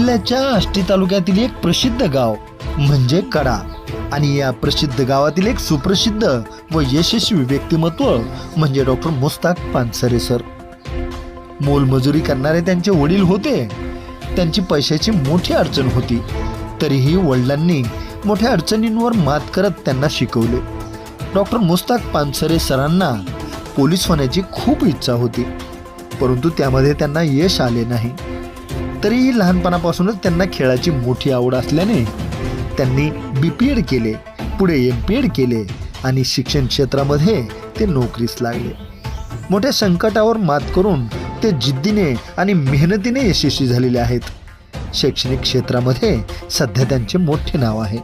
जिल्ह्याच्या आष्टी तालुक्यातील एक प्रसिद्ध गाव म्हणजे कडा. आणि या प्रसिद्ध गावातील एक सुप्रसिद्ध व यशस्वी व्यक्तिमत्व म्हणजे डॉक्टर मुस्ताक पानसरे सर. मोलमजुरी करणारे त्यांचे वडील होते. त्यांची पैशाची मोठी अडचण होती. तरीही वडिलांनी मोठ्या अडचणींवर मात करत त्यांना शिकवले. डॉक्टर मुस्ताक पानसरे सरांना पोलीस होण्याची खूप इच्छा होती. परंतु त्यामध्ये त्यांना यश आले नाही. तरीही लहानपणापासूनच त्यांना खेळाची मोठी आवड असल्याने त्यांनी बी पी एड केले पुढे एम पी एड केले आणि शिक्षण क्षेत्रामध्ये ते नोकरीस लागले. मोठ्या संकटावर मात करून ते जिद्दीने आणि मेहनतीने यशस्वी झालेले आहेत. शैक्षणिक क्षेत्रामध्ये सध्या त्यांचे मोठे नाव आहे.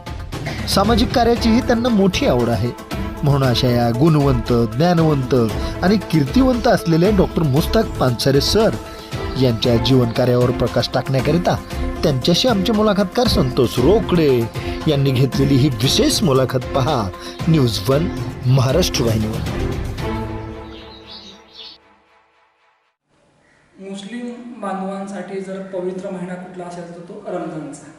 सामाजिक कार्याचीही त्यांना मोठी आवड आहे. म्हणून अशा या गुणवंत ज्ञानवंत आणि कीर्तिवंत असलेले डॉक्टर मुस्ताक पानसरे सर यांच्या जीवन कार्यावर प्रकाश टाकण्याकरिता त्यांच्याशी आमचे मुलाखतकार संतोष रोकडे यांनी घेतलेली ही विशेष मुलाखत पहा. न्यूज वन महाराष्ट्र वाहिनीवर. मुस्लिम बांधवांसाठी जर पवित्र महिना कुठला असेल तर तो रमजानचा.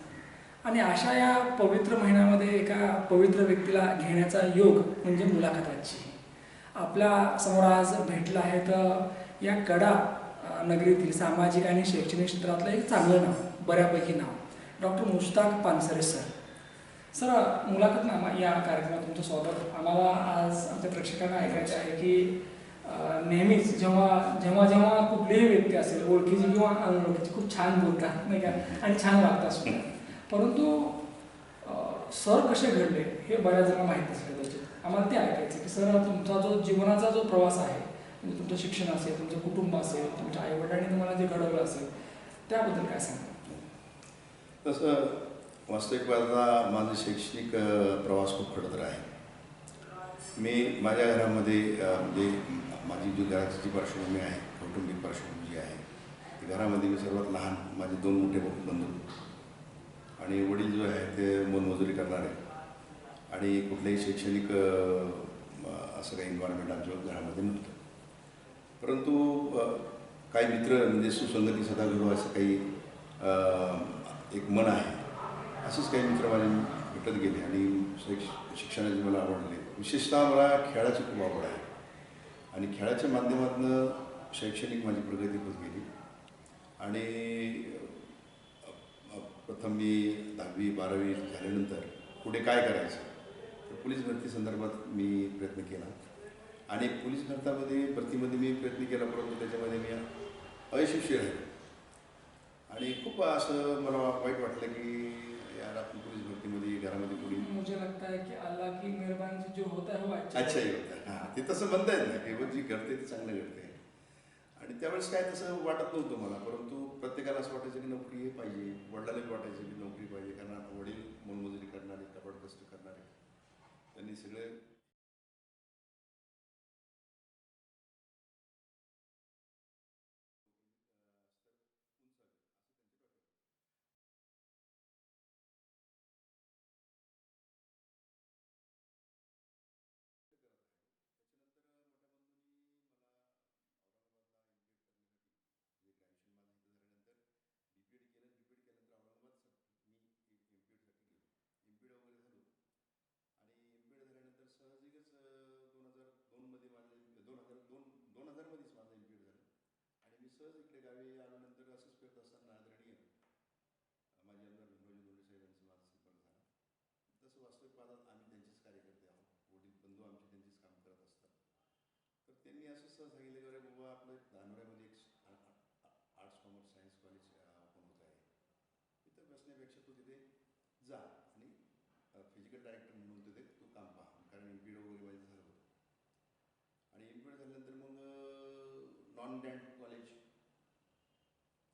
आणि अशा या पवित्र महिन्यामध्ये एका पवित्र व्यक्तीला घेण्याचा योग म्हणजे मुलाखताची. आपल्यासमोर आज भेटला आहे तर या कडा नगरीतील सामाजिक आणि शैक्षणिक क्षेत्रातलं एक चांगलं नाव बऱ्यापैकी नाव. Doctor Mushtaq Pansare sir. Sir मुलाखतनामा या कार्यक्रमात तुमचं स्वागत. आम्हाला आज आमच्या प्रेक्षकांना ऐकायचं आहे की नेहमीच जेव्हा जेव्हा जेव्हा कुठलीही व्यक्ती असेल ओळखीची किंवा अनोळखीची खूप छान बोलतात नाही का? आणि छान वागतात सुद्धा. परंतु सर कसे घडले हे बऱ्याच जणांना माहीत नसलं कदाचित आम्हाला ते ऐकायचं की सर तुमचा जो जीवनाचा जो प्रवास आहे म्हणजे तुमचं शिक्षण असेल तुमचं कुटुंब असेल तुमच्या आईवडिलांनी तुम्हाला जे घडवलं असेल त्याबद्दल काय सांगा तसं वास्तविक पाहता माझा शैक्षणिक प्रवास खूप खडतर आहे. मी माझ्या घरामध्ये म्हणजे माझी जी घराची जी पार्श्वभूमी आहे कौटुंबिक पार्श्वभूमी जी आहे ती घरामध्ये मी सर्वात लहान माझे दोन मोठे बंधू आणि वडील जो आहे ते मोलमजुरी करणारे आणि कुठल्याही शैक्षणिक असं काही एन्व्हायरमेंट आमच्या घरामध्ये नव्हतं. परंतु काही मित्र म्हणजे सुसंगती सदा घडू असं काही एक मन आहे. असेच काही मित्र माझे भेटत गेले आणि शिक्षणाची मला आवडले. विशेषतः मला खेळाची खूप आवड आहे. आणि खेळाच्या माध्यमातून शैक्षणिक माझी प्रगती होत गेली. आणि प्रथम मी दहावी बारावी झाल्यानंतर पुढे काय करायचं? तर पोलीस भरती संदर्भात मी प्रयत्न केला. आणि पोलीस भरतामध्ये भरतीमध्ये मी प्रयत्न केला परंतु त्याच्यामध्ये मी अयशस्वी राहिलो आणि खूप असं मला वाईट वाटलं की यार आपण पोलीस भरतीमध्ये घरामध्ये कोणी मुझे लगता है कि अल्लाह की मेहरबानी से जो होता है वो अच्छा अच्छा ही होतं हां. ते तसं म्हणता येत नाही. केवळ जी घडते ते चांगलं घडते आणि त्यावेळेस काय तसं वाटत नव्हतं मला परंतु प्रत्येकाला असं वाटायचं की नोकरी हे पाहिजे. वडिलांना वाटायचं की नोकरी पाहिजे कारण वडील मोलमजुरी करणारे कष्ट करणारे. त्यांनी सगळे बी पी एड केलं बी पी एड केल्यानंतर औरंगाबाद मी एम पी एडसाठी गेलो एम पी एड वगैरे झालो आणि एम पी एड झाल्यानंतर सहजिकच दोन हजार दोनमध्ये माझं दोन दोन हजारमध्येच माझं एम पी एड झालं. आणि मी सहज इकडे गावी आल्यानंतर असंच फिरत असताना आदरणीय माझे आमदार भीमरावजी धोंडे साहेबांचा माझा संपर्क झाला. तसं वास्तविक पाहतात आम्ही त्यांचेच कार्यकर्ते आहोत. वडील बंधू आमचे त्यांचेच काम करत असतात. तर त्यांनी असं सहज सांगितलं की अरे बाबा आपलं धानोऱ्यामध्ये एक arts commerce science college open होत आहे. तिथं बसण्यापेक्षा तू तिथे जा आणि फिजिकल डायरेक्टर म्हणून तिथे तू काम पहा कारण एम पी वगैरे माझं झालं होतं आणि एम पी झाल्यानंतर मग कॉलेज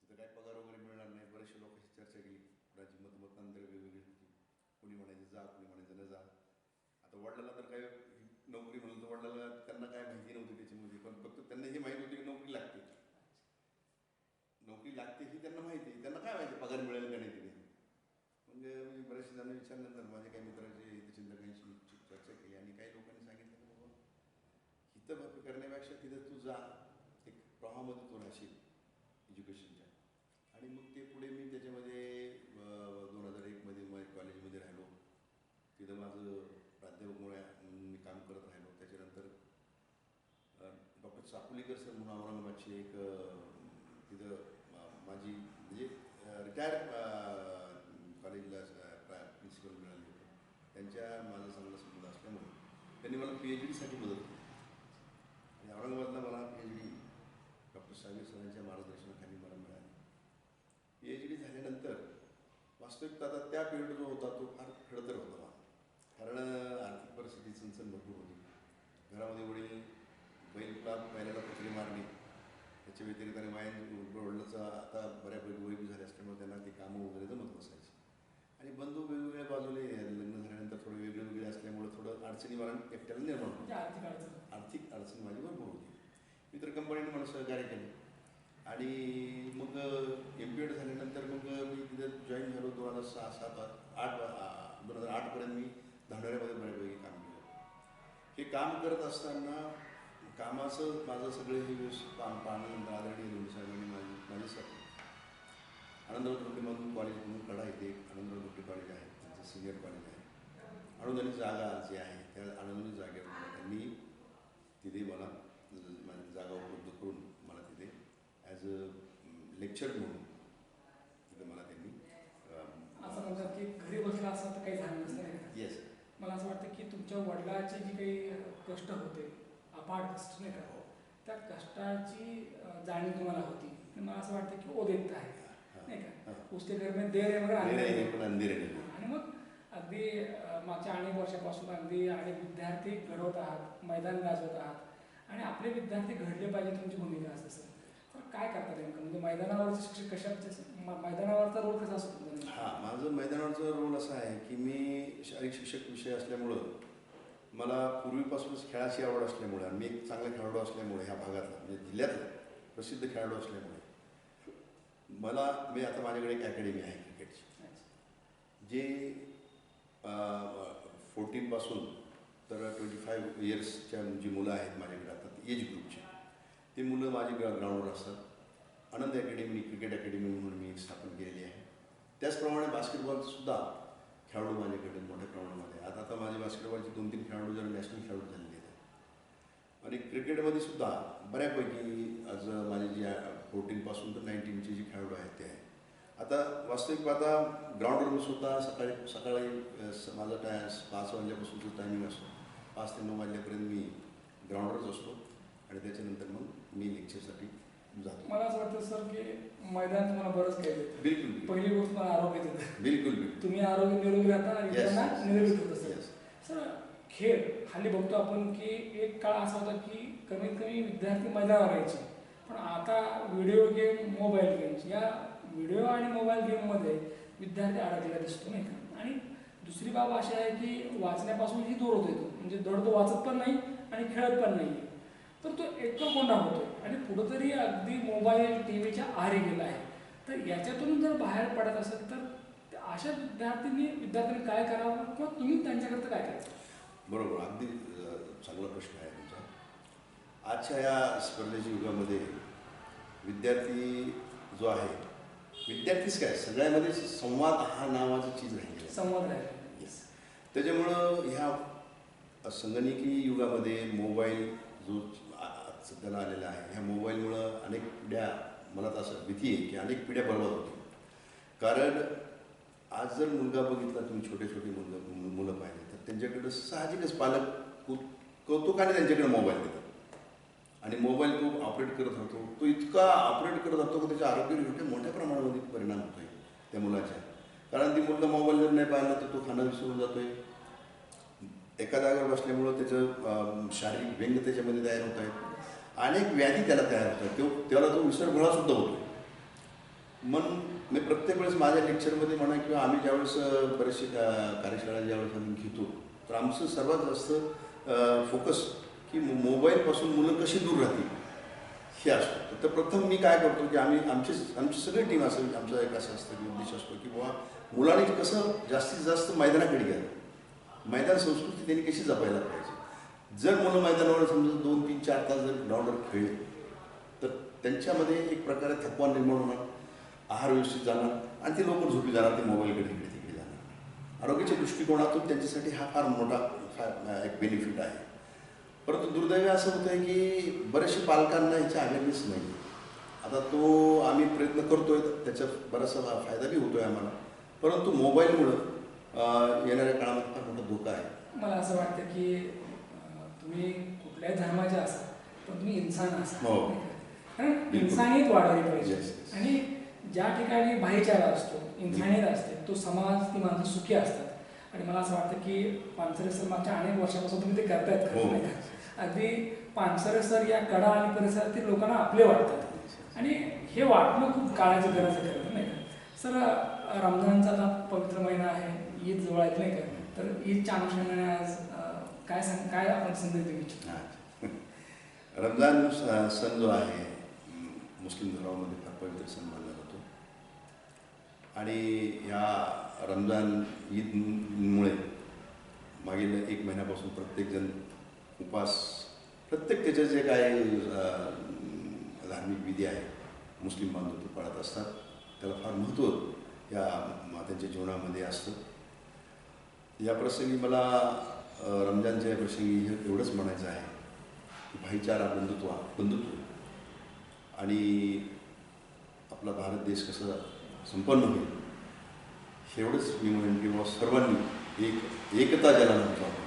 तिथं काय पगार वगैरे मिळणार नाही. बरेचसे लोकांशी चर्चा केली. कुणाची मतमतांतर वेगवेगळी होती. कोणी म्हणायचं जा कोणी म्हणायचं न जा. आता वडिलाला तर काय नोकरी म्हणून तर वडिलाला त्यांना काय माहिती नव्हती त्याच्यामध्ये. पण फक्त त्यांना हे माहिती होती की नोकरी लागते. नोकरी लागते ही त्यांना माहिती आहे. त्यांना काय माहिती पगार मिळेल का नाही तिथे? म्हणजे मी बरेचसे जण विचारल्यानंतर माझ्या काही मित्रांचे हितचिंतकांशी चर्चा केली आणि काही लोकांनी सांगितलं की बाबा हित करण्यापेक्षा तिथं तू जा. कामामध्ये तो राहशील एज्युकेशनच्या आणि मग ते पुढे मी त्याच्यामध्ये दोन हजार एकमध्ये मग कॉलेजमध्ये राहिलो. तिथं माझं प्राध्यापक म्हणून मी काम करत राहिलो. त्याच्यानंतर डॉक्टर चाकुलीकर सर म्हणून औरंगाबादची एक तिथं माझी म्हणजे रिटायर कॉलेजला प्रिन्सिपल मिळाले होते. त्यांच्या माझा चांगला संबंध असल्यामुळे त्यांनी मला पी एच डीसाठी मदत केली. वास्तविक आता त्या पिरियड जो होता तो फार खडतर होता कारण आर्थिक परिस्थिती चणचण भरपूर होती. घरामध्ये वडील बैलला बैलाला पत्री मारणे त्याच्या व्यतिरिक्त आणि माया वडिलाचा आता बऱ्यापैकी वय बी झाले असल्यामुळे त्यांना ते कामं वगैरे जमत बसायची आणि बंधू वेगवेगळ्या बाजूने लग्न झाल्यानंतर थोडे वेगळे वेगळे असल्यामुळे थोडं अडचणी मला एकट्याला निर्माण म्हणजे आर्थिक अडचण. माझी भरपूर होती. मित्र कंपनीने मला सहकार्य केलं. आणि मग एम पी एड झाल्यानंतर मग मी तिथे जॉईन झालो दोन हजार सहा सात आठ दोन हजार आठपर्यंत मी धांडोऱ्यामध्ये बऱ्यापैकी काम केलं. हे काम करत असताना कामाचं माझं सगळे हे काम पाहणं आदरणीय दोन साहेबांनी माझी माझी सर आनंदराव धोंडीमधून कॉलेज म्हणून कडा येथे आनंदराव धोंडी कॉलेज आहे त्यांचं सिनियर कॉलेज आहे. अनुदानी जागा जी आहे त्या अनुदानी जागेवर त्यांनी तिथे मला माझी जागा उपलब्ध ॲज अ लेक्चर म्हणून तिथे मला त्यांनी असं म्हणतात की घरी बसला असं तर काही झालं नसतं येस मला असं वाटतं की तुमच्या वडिलाचे जे काही कष्ट होते अपाट कष्ट नाही का? त्या कष्टाची जाणीव तुम्हाला होती. आणि मला असं वाटतं की ओदेत आहे नाही का? उसके घर में देर आहे वगैरे हे आणि मग अगदी मागच्या अनेक वर्षापासून अगदी अनेक विद्यार्थी घडवत आहात मैदान गाजवत आहात. आणि आपले विद्यार्थी घडले पाहिजे तुमची भूमिका असते सर. काय करता नेमकं म्हणजे मैदानावरचे शिक्षक कशा म- मैदानावरचा रोल कसा असतो? हां माझं मैदानावरचा रोल असा आहे की मी शारीरिक शिक्षक विषय असल्यामुळं मला पूर्वीपासूनच खेळाची आवड असल्यामुळे आणि मी एक चांगला खेळाडू असल्यामुळे ह्या भागातला म्हणजे जिल्ह्यातला प्रसिद्ध खेळाडू असल्यामुळे मला मी आता माझ्याकडे एक अकॅडमी आहे क्रिकेटची. जे फोर्टीनपासून तर ट्वेंटी फाईव्ह इयर्सच्या जी मुलं आहेत माझ्याकडे आता एज ग्रुपची ते मुलं माझे ग्राउंडवर असतात. आनंद अकॅडमी क्रिकेट अकॅडमी म्हणून मी स्थापन केलेली आहे. त्याचप्रमाणे बास्केटबॉलसुद्धा खेळाडू माझ्याकडे मोठ्या प्रमाणामध्ये आता आता माझे बास्केटबॉलचे दोन तीन खेळाडू जर नॅशनल खेळाडू झालेले आहेत. आणि क्रिकेटमध्ये सुद्धा बऱ्यापैकी आज माझे जे फोर्टीनपासून तर नाईन्टीनचे जे खेळाडू आहेत ते. आहेत आता वास्तविक पाहता ग्राउंडवर सुद्धा सकाळी सकाळी स- माझा टाय पाच वाजल्यापासूनचं टायमिंग असतो. पाच ते नऊ वाजल्यापर्यंत मी ग्राउंडवरच असतो. आणि त्याच्यानंतर मग मी लेक्चरसाठी जातो. मला असं वाटतं सर की मैदान तुम्हाला बरंच काही देतं. बिलकुल बिलकुल. पहिली गोष्ट मला आरोग्य देतं. बिलकुल बिलकुल. तुम्ही आरोग्य निरोगी राहता आणि Yes, इतरांना yes. निरोगी ठेवता सर Yes. सर खेळ हल्ली बघतो आपण की एक काळ असा होता की कमीत कमी विद्यार्थी मैदानावर राहायचे पण आता व्हिडिओ गेम मोबाईल गेम्स या व्हिडिओ आणि मोबाईल गेममध्ये विद्यार्थी अडकलेला दिसतो नाही का? आणि दुसरी बाब अशी आहे की वाचण्यापासूनही दूर होतो तो म्हणजे धड तो वाचत पण नाही आणि खेळत पण नाही. तर तो एकटं कोंडा होतो आणि कुठंतरी अगदी मोबाईल टी व्हीच्या आहारी गेला आहे. तर याच्यातून जर बाहेर पडत असेल तर अशा विद्यार्थ्यांनी विद्यार्थ्यांनी काय करावं? किंवा तुम्ही त्यांच्याकरता काय करायचं? बरोबर. अगदी चांगला प्रश्न आहे तुमचा. आजच्या या स्पर्धेच्या युगामध्ये विद्यार्थी जो आहे विद्यार्थीच काय? सगळ्यामध्ये संवाद हा नावाची चीज राहिली आहे. संवाद राहील त्याच्यामुळं ह्या संगणकी युगामध्ये मोबाईल जो सध्याला आलेला आहे. ह्या मोबाईलमुळं अनेक पिढ्या मला तर असं भीती आहे की अनेक पिढ्या बर्बाद होतील. कारण आज जर मुलगा बघितला तुम्ही छोटे छोटे मुलं मुलं पाहिले तर त्यांच्याकडं साहजिकच पालक कौ- कौतुकाने त्यांच्याकडे मोबाईल देतात. आणि मोबाईल तो ऑपरेट करत राहतो. तो इतका ऑपरेट करत राहतो की त्याच्या आरोग्यावर मोठ्या मोठ्या प्रमाणामध्ये परिणाम होतो आहे त्या मुलाच्या. कारण ती मुलगा मोबाईल जर नाही पाहिला तर तो खाणं विसरून जातो आहे एका जागेवर बसल्यामुळं त्याचं शारीरिक व्यंग त्याच्यामध्ये तयार होत आहेत. अनेक व्याधी त्याला तयार होतात तो त्याला तो विसरगुळासुद्धा होतो मन मी प्रत्येक वेळेस माझ्या लेक्चरमध्ये म्हणा किंवा आम्ही ज्यावेळेस बरेचसे का- कार्यशाळा ज्यावेळेस आम्ही घेतो तर आमचं सर्वात जास्त फोकस की मोबाईलपासून मुलं कशी दूर राहतील हे असतो. तर प्रथम मी काय करतो की आम्ही आमची आमची सगळी टीम असेल आमचा एक असं असतं की उद्देश असतो की बाबा मुलांनी कसं जास्तीत जास्त मैदानाकडे घ्या मैदान संस्कृती त्यांनी कशी जपायला पाहिजे? जर मुलं मैदानावर समजा दोन तीन चार तास जर ग्राउंडवर खेळले तर त्यांच्यामध्ये एक प्रकारे थकवा निर्माण होणार आहार व्यवस्थित जाणार आणि ते लवकर झोपी जाणार ते मोबाईलकडे इकडे तिकडे जाणार. आरोग्याच्या दृष्टिकोनातून त्यांच्यासाठी हा फार मोठा एक बेनिफिट आहे. परंतु दुर्दैवी असं होतं आहे की बरेचसे पालकांना ह्याची अवेअरनेस नाही आता तो आम्ही प्रयत्न करतोय त्याचा बराचसा फायदा बी होतोय आम्हाला. परंतु मोबाईलमुळं येणाऱ्या काळामध्ये फार मोठा धोका आहे. मला असं वाटतं की तुम्ही कुठल्याही धर्माचे असा पण तुम्ही इन्सान असा. हो. कारण. इन्सानियत वाढवली पाहिजे. आणि ज्या ठिकाणी भाईचारा असतो इन्सानियत असते तो समाज ती माणसं सुखी असतात. आणि मला असं वाटतं की पानसरे सर मागच्या अनेक वर्षापासून तुम्ही ते करतायत हो. अगदी पानसरे सर या कडा आणि परिसरातील लोकांना आपले वाटतात. आणि हे वाटणं खूप काळाची गरज आहे नाही का? सर रमजानचा पवित्र महिना आहे. ईद जवळ आहेत नाही का? तर ईदच्या अनुषंगाने आज काय सांग काय आपण संदेश देऊ इच्छितो? रमजान स- सण जो आहे मुस्लिम धर्मामध्ये फार पवित्र सण मानला जातो. आणि या रमजान ईदमुळे मागील एक महिन्यापासून प्रत्येकजण उपास प्रत्येक त्याचे जे काही धार्मिक विधी आहे मुस्लिम बांधव ते पाळत असतात. त्याला फार महत्त्व या म, त्यांच्या जीवनामध्ये असतं. या प्रसंगी मला रमजानच्या या प्रसंगी हे एवढंच म्हणायचं आहे की भाईचारा बंधुत्व बंधुत्व. आणि आपला भारत देश कसा संपन्न होईल एवढंच मी म्हणेन की बाबा सर्वांनी एक एकता ज्याला म्हणतो आपण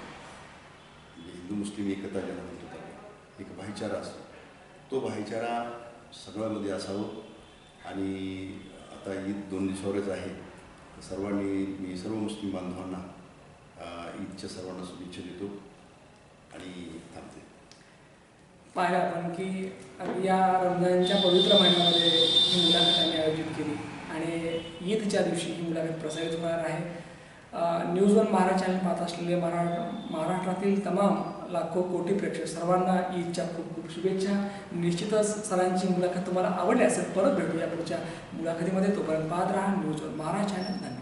म्हणजे हिंदू मुस्लिम एकता ज्याला म्हणतो आपण एक भाईचारा असतो. तो भाईचारा सगळ्यामध्ये असावं. आणि आता ईद दोन दिवसावरच आहे. सर्वांनी मी सर्व मुस्लिम बांधवांना ईदच्या सर्वांना शुभेच्छा देतो आणि थांबते. पाहिलं आपण की या रमजानच्या पवित्र महिन्यामध्ये ही मुलाखत आम्ही आयोजित केली. आणि ईदच्या दिवशी ही मुलाखत प्रसारित होणार आहे. न्यूज वन महाराज चॅनल पाहत असलेले महाराष्ट्र महाराष्ट्रातील तमाम लाखो कोटी प्रेक्षक सर्वांना ईदच्या खूप खूप शुभेच्छा. निश्चितच सरांची मुलाखत तुम्हाला आवडली असेल परत भेटूया पुढच्या मुलाखतीमध्ये. तोपर्यंत पाहत राहा न्यूज वन धन्यवाद.